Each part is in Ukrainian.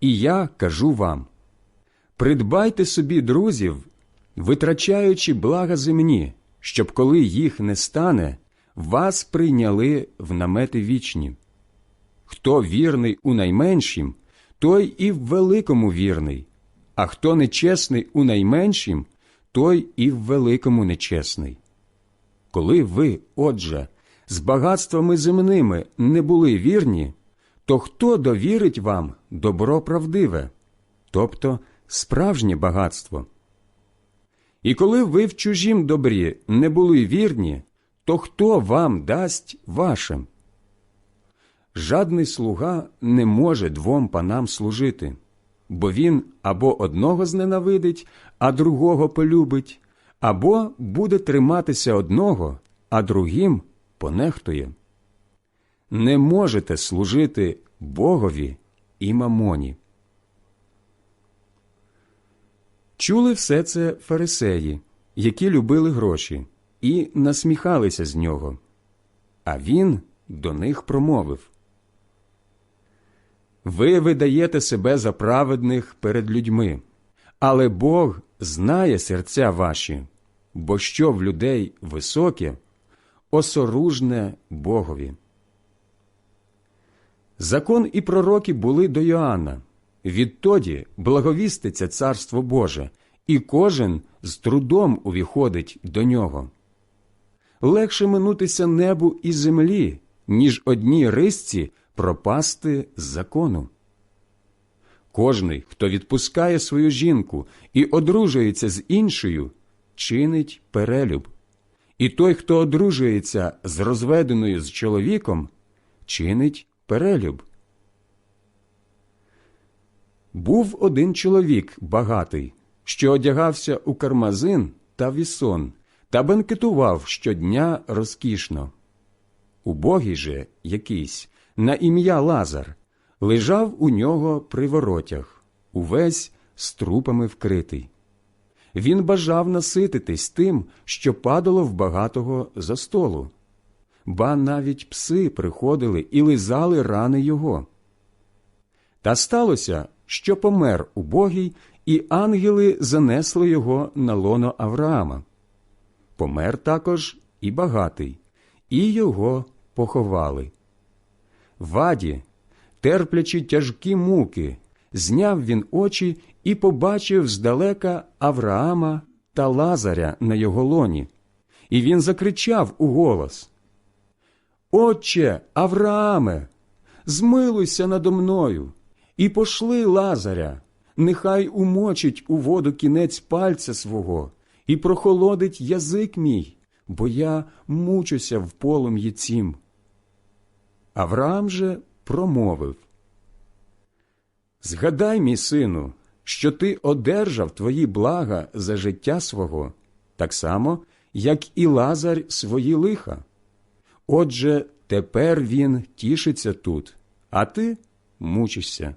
І я кажу вам придбайте собі друзів, витрачаючи блага земні, щоб коли їх не стане, вас прийняли в намети вічні. Хто вірний у найменшім, той і в великому вірний, а хто нечесний у найменшім, той і в великому нечесний. Коли ви, отже, з багатствами земними не були вірні, то хто довірить вам добро правдиве, тобто справжнє багатство? І коли ви в чужім добрі не були вірні, то хто вам дасть вашим? Жадний слуга не може двом панам служити, бо він або одного зненавидить, а другого полюбить, або буде триматися одного, а другим понехтує. Не можете служити Богові і мамоні. Чули все це фарисеї, які любили гроші, і насміхалися з нього. А він до них промовив Ви видаєте себе за праведних перед людьми, але Бог знає серця ваші, бо що в людей високе, осоружне Богові. Закон і пророки були до Йоанна. Відтоді благовіститься Царство Боже, і кожен з трудом увіходить до нього. Легше минутися небу і землі, ніж одній рисці пропасти з закону. Кожний, хто відпускає свою жінку і одружується з іншою, чинить перелюб. І той, хто одружується з розведеною з чоловіком, чинить перелюб. Був один чоловік багатий, що одягався у кармазин та вісон, та бенкетував щодня розкішно. Убогий же якийсь, на ім'я Лазар, лежав у нього при воротях, увесь з трупами вкритий. Він бажав насититись тим, що падало в багатого за столу. Ба навіть пси приходили і лизали рани його. Та сталося, що помер убогий, і ангели занесли його на лоно Авраама. Помер також і багатий, і його поховали. Ваді, терплячи тяжкі муки, зняв він очі і побачив здалека Авраама та Лазаря на його лоні. І він закричав у голос Отче Аврааме, змилуйся надо мною і пошли Лазаря, нехай умочить у воду кінець пальця свого і прохолодить язик мій, бо я мучуся в полум'ї цім. Авраам же промовив Згадай, мій сину, що ти одержав твої блага за життя свого, так само, як і Лазар свої лиха. Отже, тепер він тішиться тут, а ти мучишся.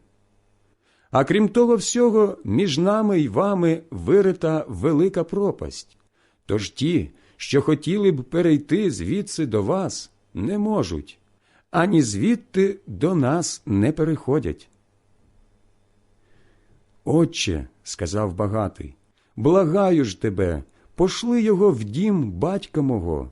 А крім того всього, між нами й вами вирита велика пропасть. Тож ті, що хотіли б перейти звідси до вас, не можуть, ані звідти до нас не переходять. Отче, сказав багатий, благаю ж тебе, пошли його в дім батька мого.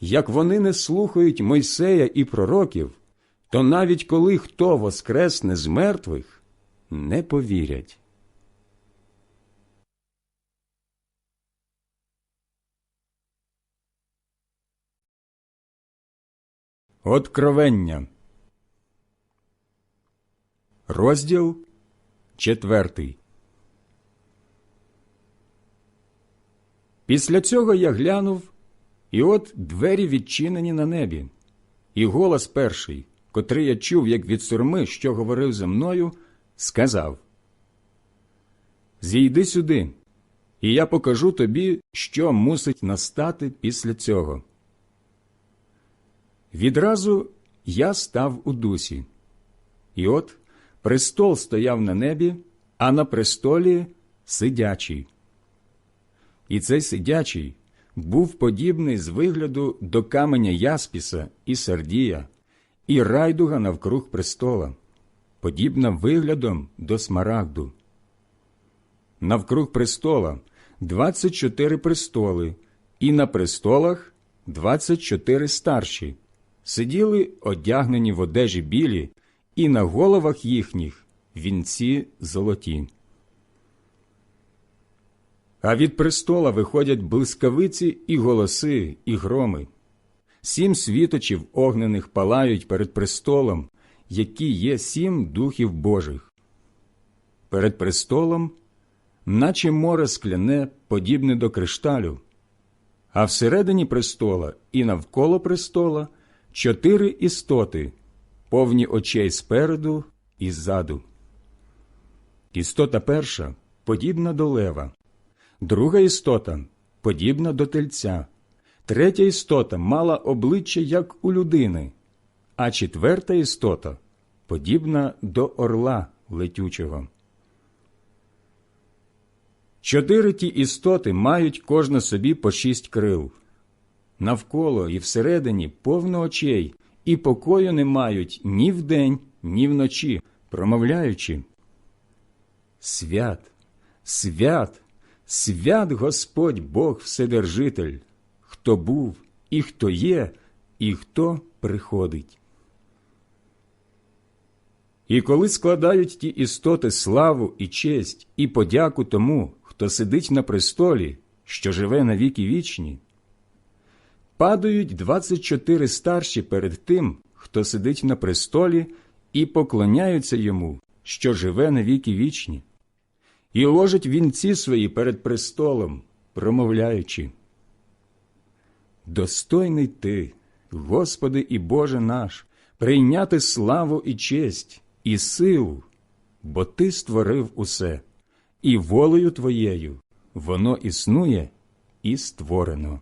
Як вони не слухають Мойсея і пророків, то навіть коли хто воскресне з мертвих, не повірять. Откровення. Розділ четвертий. Після цього я глянув, і от двері відчинені на небі, і голос перший, котрий я чув, як від сурми, що говорив зі мною, сказав Зійди сюди, і я покажу тобі, що мусить настати після цього. Відразу я став у дусі, і от престол стояв на небі, а на престолі сидячий. І цей сидячий був подібний з вигляду до каменя Яспіса і Сардія, і райдуга навкруг престола, подібна виглядом до смарагду. Навкруг престола двадцять чотири престоли, і на престолах двадцять чотири старші, сиділи одягнені в одежі білі, і на головах їхніх вінці золоті. А від престола виходять блискавиці і голоси, і громи. Сім світочів огнених палають перед престолом, які є сім духів Божих. Перед престолом, наче море скляне, подібне до кришталю, а всередині престола і навколо престола чотири істоти, повні очей спереду і ззаду. Істота перша подібна до лева, друга істота подібна до тельця, третя істота мала обличчя, як у людини, а четверта істота подібна до орла летючого. Чотири ті істоти мають кожна собі по шість крил. Навколо і всередині повно очей, і покою не мають ні вдень, ні вночі, промовляючи. Свят, свят, свят Господь Бог Вседержитель, хто був, і хто є, і хто приходить. І коли складають ті істоти славу і честь, і подяку тому, хто сидить на престолі, що живе на віки вічні, падають двадцять чотири старші перед тим, хто сидить на престолі, і поклоняються йому, що живе на віки вічні, і ложать вінці свої перед престолом, промовляючи. Достойний ти, Господи і Боже наш, прийняти славу і честь, і силу, бо Ти створив усе, і волею Твоєю воно існує і створено.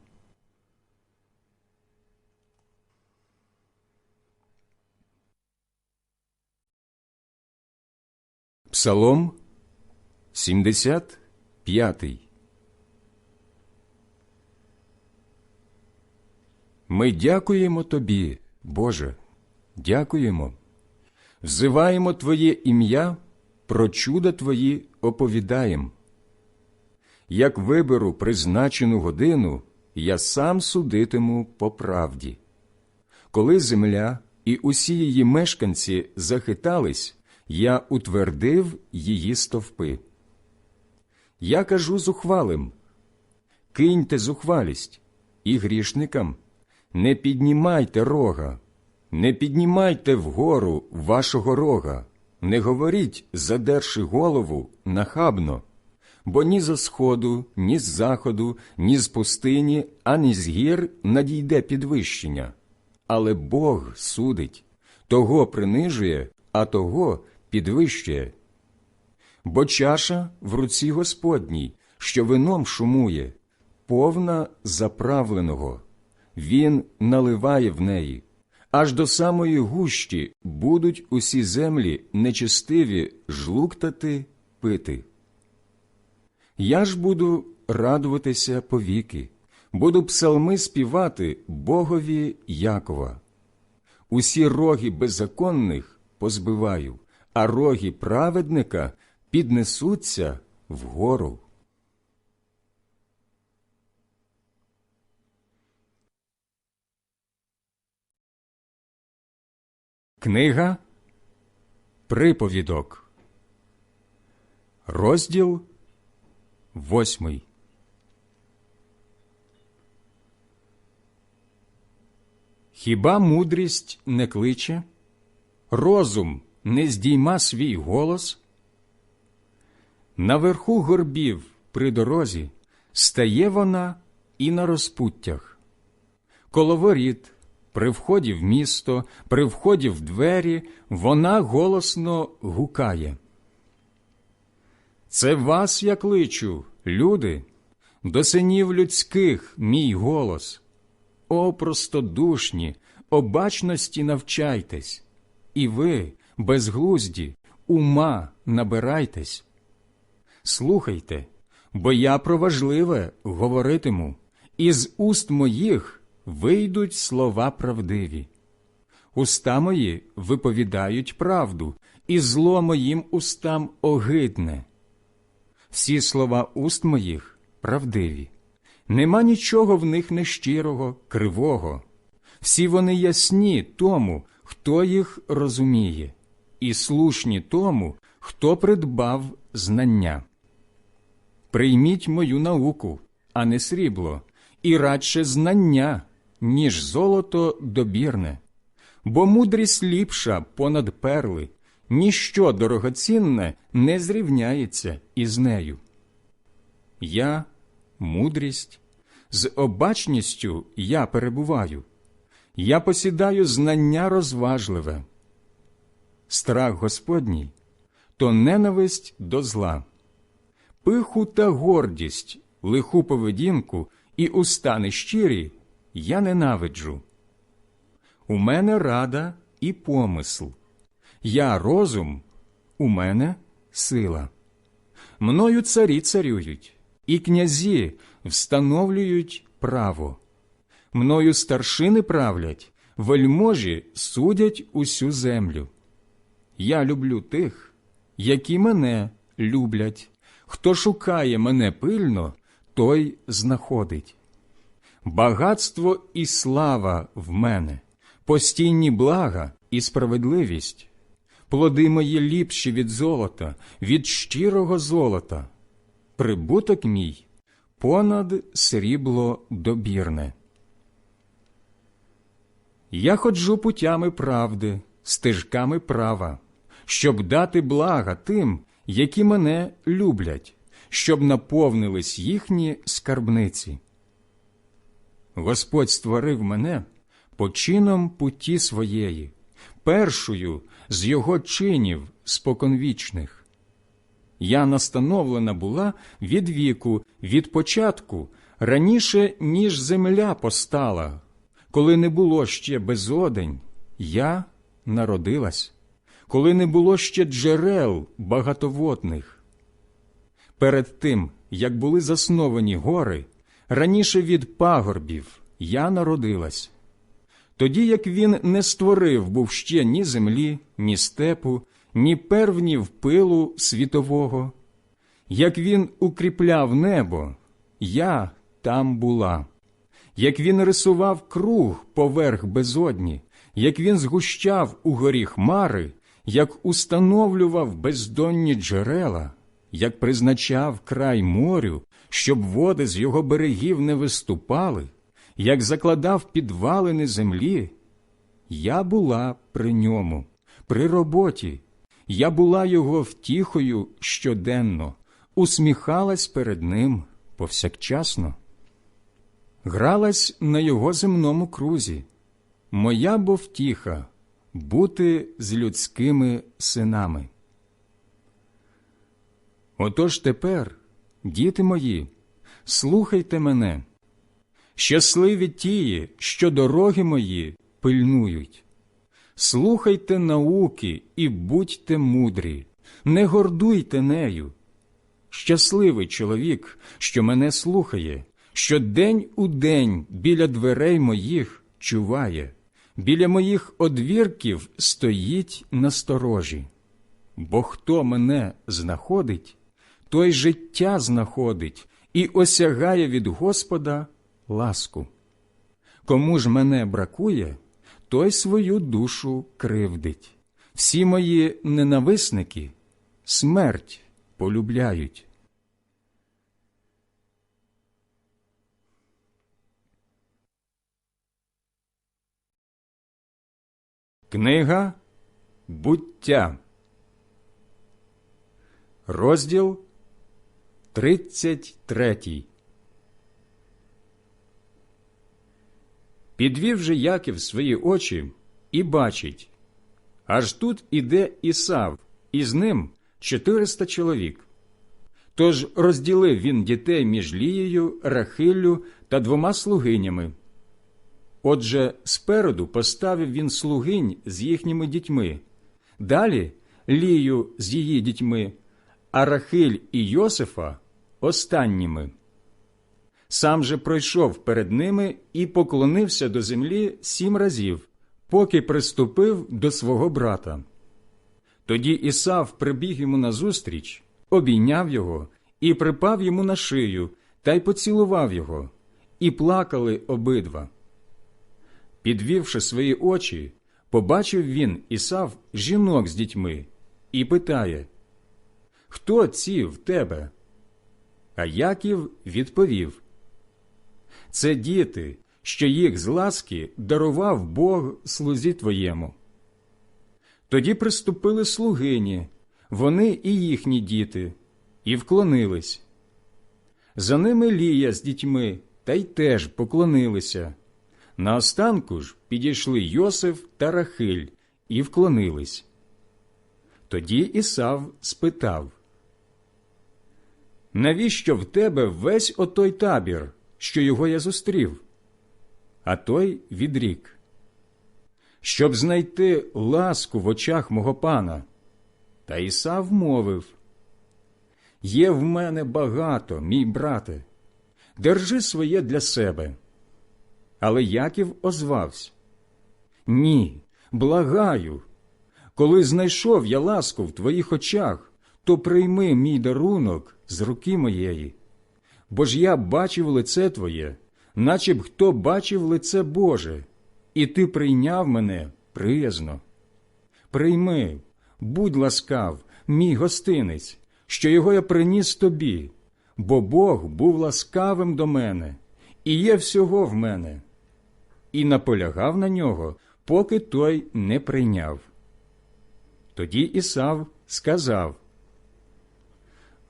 Псалом 75 Ми дякуємо Тобі, Боже, дякуємо, взиваємо Твоє ім'я про чуда твої оповідаєм. Як виберу призначену годину, я сам судитиму по правді. Коли земля і усі її мешканці захитались, я утвердив її стовпи. Я кажу зухвалим. Киньте зухвалість, і грішникам. Не піднімайте рога, не піднімайте вгору вашого рога, не говоріть, задерши голову нахабно, бо ні за сходу, ні з заходу, ні з пустині, ані з гір надійде підвищення. Але Бог судить, того принижує, а того підвищує. Бо чаша в руці Господній, що вином шумує, повна заправленого. Він наливає в неї. Аж до самої гущі будуть усі землі нечистиві жлуктати пити. Я ж буду радуватися повіки, буду псалми співати Богові Якова. Усі роги беззаконних позбиваю, а роги праведника піднесуться вгору. Книга Приповідок, розділ восьмий. Хіба мудрість не кличе, розум не здійма свій голос? Наверху горбів при дорозі стає вона і на розпуттях. Коло воріт, при вході в місто, при вході в двері, вона голосно гукає. Це вас я кличу, люди, до синів людських мій голос. О, простодушні, обачності навчайтесь, і ви, безглузді, ума набирайтесь. Слухайте, бо я про важливе говоритиму, і з уст моїх вийдуть слова правдиві. Уста мої виповідають правду, і зло моїм устам огидне. Всі слова уст моїх правдиві. Нема нічого в них нещирого, кривого. Всі вони ясні тому, хто їх розуміє, і слушні тому, хто придбав знання. Прийміть мою науку, а не срібло, і радше знання, ніж золото добірне, бо мудрість ліпша понад перли, ніщо дорогоцінне не зрівняється із нею. Я мудрість, з обачністю я перебуваю, я посідаю знання розважливе. Страх Господній то ненависть до зла, пиху та гордість, лиху поведінку і уста нещирі я ненавиджу. У мене рада і помисл, я розум, у мене сила. Мною царі царюють і князі встановлюють право. Мною старшини правлять, вельможі судять усю землю. Я люблю тих, які мене люблять. Хто шукає мене пильно, той знаходить. Багатство і слава в мене, постійні блага і справедливість, плоди мої ліпші від золота, від щирого золота прибуток мій понад срібло добірне. Я ходжу путями правди, стежками права, щоб дати блага тим, які мене люблять, щоб наповнились їхні скарбниці. Господь створив мене почином путі своєї, першою з його чинів споконвічних. Я настановлена була від віку, від початку, раніше, ніж земля постала, коли не було ще безодень, я народилась, коли не було ще джерел багатоводних. Перед тим, як були засновані гори, раніше від пагорбів я народилась. Тоді як він не створив був ще ні землі, ні степу, ні первнів пилу світового. Як він укріпляв небо, я там була. Як він рисував круг поверх безодні, як він згущав у горі хмари, як установлював бездонні джерела, як призначав край морю, щоб води з його берегів не виступали, як закладав підвалини землі, я була при ньому, при роботі, я була його втіхою щоденно, усміхалась перед ним повсякчасно, гралась на його земному крузі. Моя бо втіха бути з людськими синами. Отож тепер, діти мої, слухайте мене, щасливі тії, що дороги мої пильнують. Слухайте науки і будьте мудрі, не гордуйте нею. Щасливий чоловік, що мене слухає, що день у день біля дверей моїх чуває, біля моїх одвірків стоїть на сторожі. Бо хто мене знаходить, той життя знаходить і осягає від Господа ласку. Кому ж мене бракує, той свою душу кривдить. Всі мої ненависники смерть полюбляють. Книга буття, розділ 33 Підвів же Яків свої очі і бачить, аж тут іде Ісав, і з ним 400 чоловік. Тож розділив він дітей між Лією, Рахиллю та двома слугинями. Отже, спереду поставив він слугинь з їхніми дітьми, далі Лію з її дітьми, а Рахиль і Йосифа останніми. Сам же пройшов перед ними і поклонився до землі сім разів, поки приступив до свого брата. Тоді Ісав прибіг йому назустріч, обійняв його і припав йому на шию та й поцілував його, і плакали обидва. Підвівши свої очі, побачив він Ісав жінок з дітьми і питає Хто ці в тебе? А Яків відповів Це діти, що їх з ласки дарував Бог слузі твоєму. Тоді приступили слугині, вони і їхні діти, і вклонились. За ними Лія з дітьми та й теж поклонилися. Наостанку ж підійшли Йосиф та Рахиль і вклонились. Тоді Ісав спитав Навіщо в тебе весь отой табір, що його я зустрів? А той відрік Щоб знайти ласку в очах мого пана. Та Ісав мовив Є в мене багато, мій брате, держи своє для себе. Але Яків озвався Ні, благаю. Коли знайшов я ласку в твоїх очах, то прийми мій дарунок з руки моєї. Бо ж я бачив лице Твоє, наче б хто бачив лице Боже, і ти прийняв мене приязно. Прийми, будь ласкав, мій гостинець, що його я приніс тобі, бо Бог був ласкавим до мене, і є всього в мене і наполягав на нього, поки той не прийняв. Тоді Ісав сказав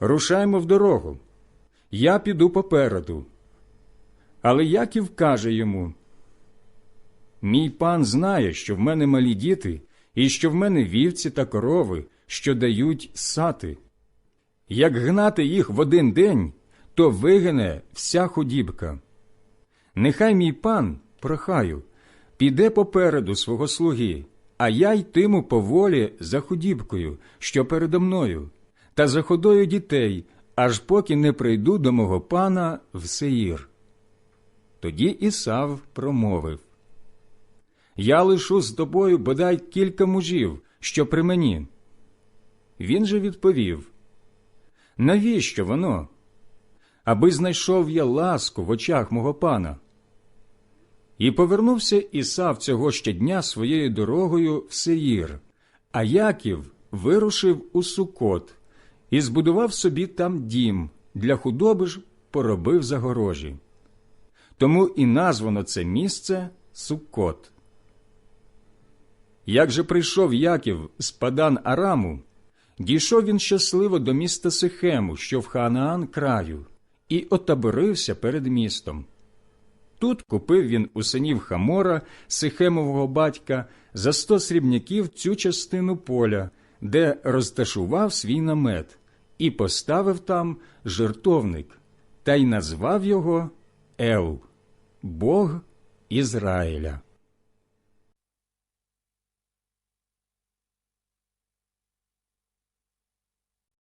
Рушаймо в дорогу, я піду попереду. Але Яків каже йому Мій пан знає, що в мене малі діти, і що в мене вівці та корови, що дають сати. Як гнати їх в один день, то вигине вся худібка. Нехай мій пан прохаю, піде попереду свого слуги, а я йтиму поволі за худібкою, що передо мною, та за ходою дітей, аж поки не прийду до мого пана в Сеїр. Тоді Ісав промовив Я лишу з тобою бодай кілька мужів, що при мені. Він же відповів Навіщо воно? Аби знайшов я ласку в очах мого пана. І повернувся Ісав цього ще дня своєю дорогою в Сеїр, а Яків вирушив у Сукот і збудував собі там дім, для худоби ж поробив загорожі. Тому і названо це місце Суккот. Як же прийшов Яків з Падан Араму, дійшов він щасливо до міста Сихему, що в Ханаан краю, і отаборився перед містом. Тут купив він у синів Хамора, Сихемового батька, за сто срібняків цю частину поля, де розташував свій намет, і поставив там жертовник, та й назвав його Ел, Бог Ізраїля.